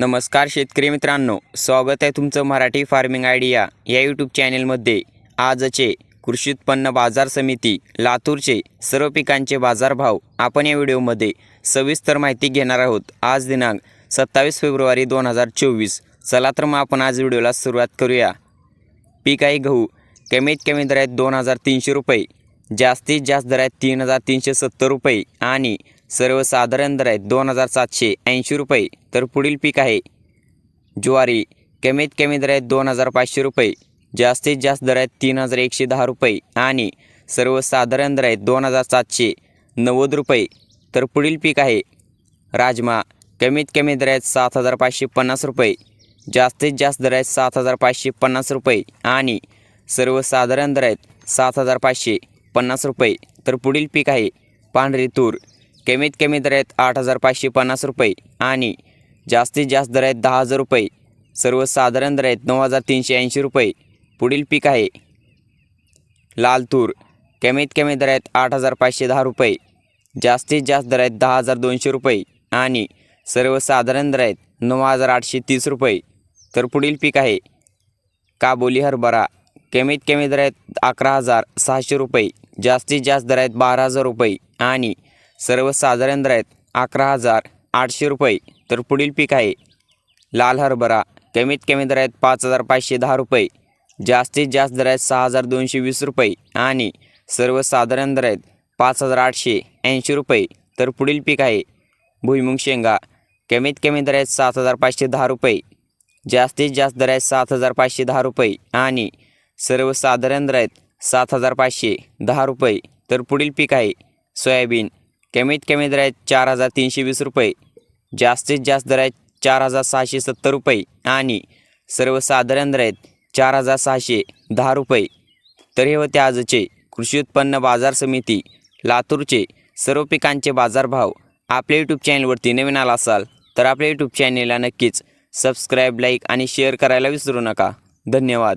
नमस्कार शेतकरी मित्रांनो स्वागत आहे तुमचं मराठी फार्मिंग आयडिया या यूट्यूब चॅनेलमध्ये. आजचे कृषी उत्पन्न बाजार समिती लातूरचे सर्व पिकांचे बाजारभाव आपण या व्हिडिओमध्ये सविस्तर माहिती घेणार आहोत. आज दिनांक सत्तावीस फेब्रुवारी दोन हजार चोवीस. चला तर मग आपण आज व्हिडिओला सुरुवात करूया. पीक आहे गहू कमीत कमी दर आहेत दोन हजार तीनशे रुपये जास्तीत जास्त दर आहेत तीन हजार तीनशे सत्तर रुपये आणि सर्वसाधारण दर आहेत दोन हजार सातशे ऐंशी रुपये तर पुढील पीक आहे. ज्वारी कमीत कमी दर आहेत दोन हजार पाचशे रुपये जास्तीत जास्त दर आहेत तीन हजार एकशे दहा रुपये आणि सर्वसाधारण दर आहेत दोन हजार सातशे नव्वद रुपये तर पुढील पीक आहे. राजमा कमीत कमी दर आहेत सात हजार पाचशे पन्नास रुपये जास्तीत जास्त दर आहेत सात हजार पाचशे पन्नास रुपये आणि सर्वसाधारण दर आहेत सात हजार पाचशे पन्नास रुपये तर पुढील पीक आहे. पांढरी तूर कमीत कमी दर आहेत आठ हजार पाचशे पन्नास रुपये आणि जास्तीत जास्त दर आहेत दहा हजार रुपये. सर्वसाधारण दर आहेत नऊ हजार तीनशे ऐंशी रुपये. पुढील पीक आहे. लाल तूर कमीत कमी दर आहेत आठ हजार पाचशे दहा रुपये. जास्तीत जास्त दर आहेत दहा हजार दोनशे रुपये आणि सर्वसाधारण दर आहेत नऊ हजार आठशे तीस रुपये. तर पुढील पीक आहे. काबोली हरभरा. कमीत कमी दर आहेत अकरा हजार सहाशे रुपये. जास्तीत जास्त दर आहेत बारा हजार रुपये आणि सर्वसाधारण दर आहेत. अकरा हजार आठशे रुपये. तर पुढील पीक आहे. लाल हरभरा. कमीत कमी दर आहेत पाच हजार पाचशे दहा रुपये. जास्तीत जास्त दर आहेत सहा हजार दोनशे वीस रुपये. आणि सर्वसाधारण दर आहेत पाच हजार आठशे ऐंशी रुपये. तर पुढील पीक आहे. भुईमुंग शेंगा. कमीत कमी दर आहेत सात हजार पाचशे दहा रुपये. जास्तीत जास्त दर आहेत सात हजार पाचशे दहा रुपये. आणि सर्वसाधारण दर आहेत सात हजार पाचशे दहा रुपये. तर पुढील पीक आहे. सोयाबीन. कमीत कमी दर आहेत चार हजार तीनशे वीस रुपये. जास्तीत जास्त दर आहेत चार हजार सहाशे सत्तर रुपये. आणि सर्वसाधारण दर आहेत चार हजार सहाशे दहा रुपये. तर हे होते आजचे कृषी उत्पन्न बाजार समिती लातूरचे सर्व पिकांचे बाजारभाव. आपल्या यूट्यूब चॅनलवरती नवीन आला असाल तर आपल्या यूट्यूब चॅनलला नक्कीच सबस्क्राईब लाईक आणि शेअर करायला विसरू नका. धन्यवाद.